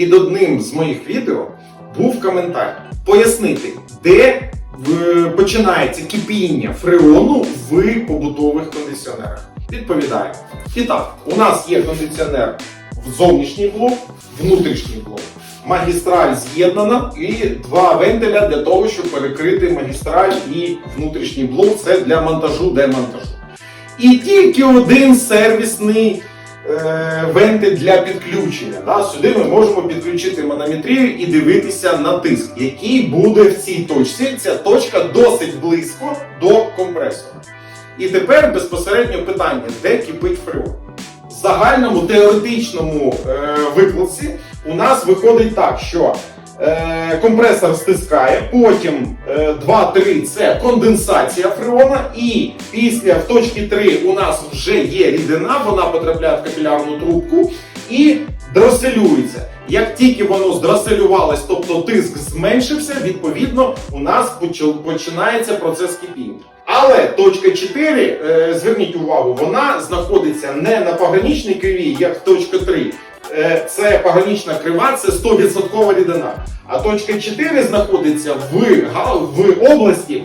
під одним з моїх відео був коментар пояснити, де починається кипіння фреону в побутових кондиціонерах. Відповідаю. І так, у нас є кондиціонер в зовнішній блок, внутрішній блок. Магістраль з'єднана і два вентиля для того, щоб перекрити магістраль і внутрішній блок. Це для монтажу, демонтажу. І тільки один сервісний е, вентиль для підключення. Да? Сюди ми можемо підключити манометрію і дивитися на тиск, який буде в цій точці. Ця точка досить близько до компресора. І тепер безпосередньо питання, де кипить фреон. В загальному теоретичному е, викладці у нас виходить так, що е, компресор стискає, потім е, 2-3 це конденсація фреона, і після в точці 3 у нас вже є рідина, вона потрапляє в капілярну трубку і дроселюється. Як тільки воно здроселювалось, тобто тиск зменшився, відповідно у нас починається процес кипіння. Але точка 4, е, зверніть увагу, вона знаходиться не на пограничній криві, як точка 3. Е, це погранична крива, це 100% рідина. А точка 4 знаходиться в, в області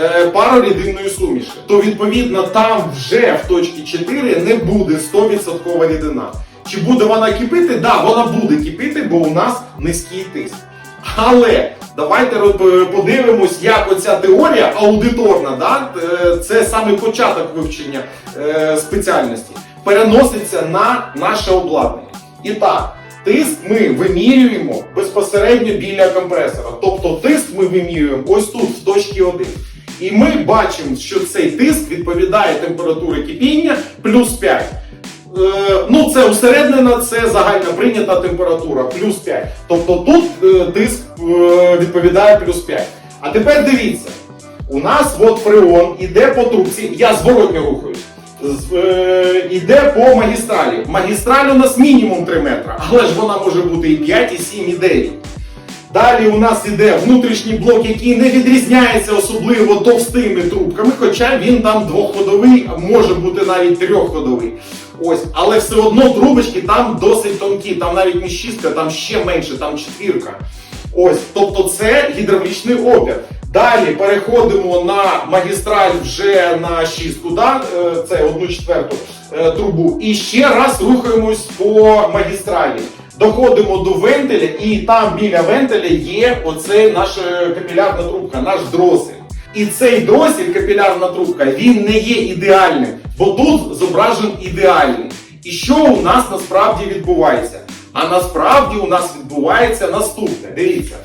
е, парорідинної суміші. То відповідно там вже в точці 4 не буде 100% рідина. Чи буде вона кипіти? Так, да, вона буде кипіти, бо у нас низький тиск. Але давайте подивимось, як оця теорія аудиторна, да? е, це саме початок вивчення е, спеціальності, переноситься на наше обладнання. І так, тиск ми вимірюємо безпосередньо біля компресора. Тобто тиск ми вимірюємо ось тут, в точці 1. І ми бачимо, що цей тиск відповідає температурі кипіння плюс 5. Е, ну, це усереднена, це загальна прийнята температура, плюс 5. Тобто тут е, тиск е, відповідає плюс 5. А тепер дивіться, у нас от фреон іде по трубці, я зворотньо рухаюсь. Е, Іде по магістралі. Магістраль у нас мінімум 3 метра, але ж вона може бути і 5, і 7, і 9. Далі у нас іде внутрішній блок, який не відрізняється особливо товстими трубками, хоча він там двохходовий, а може бути навіть трьохходовий. Ось, але все одно трубочки там досить тонкі, там навіть не шістка, там ще менше, там четвірка. Ось, тобто це гідравлічний опір. Далі переходимо на магістраль вже на шістку, да? е, це одну четверту е, трубу. І ще раз рухаємось по магістралі. Доходимо до вентиля, і там біля вентиля є оце наша капілярна трубка, наш дросель. І цей дросель, капілярна трубка, він не є ідеальним, бо тут зображен ідеальний. І що у нас насправді відбувається? А насправді у нас відбувається наступне. Дивіться.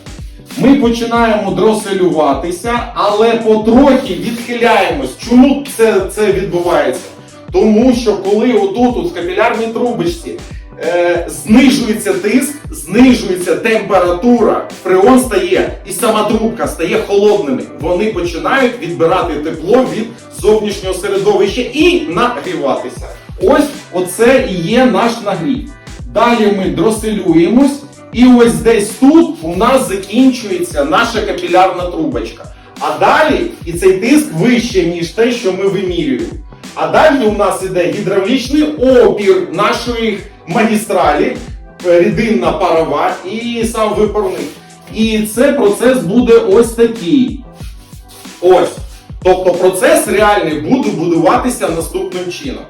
Ми починаємо дроселюватися, але потрохи відхиляємось. Чому це, це відбувається? Тому що коли отут, от в капілярній трубочці, е, знижується тиск, знижується температура, фреон стає і сама трубка стає холодними. Вони починають відбирати тепло від зовнішнього середовища і нагріватися. Ось оце і є наш нагрів. Далі ми дроселюємось, і ось десь тут у нас закінчується наша капілярна трубочка. А далі і цей тиск вище, ніж те, що ми вимірюємо. А далі у нас іде гідравлічний опір нашої магістралі, рідинна парова і сам випарник. І це процес буде ось такий. Ось. Тобто процес реальний буде будуватися наступним чином.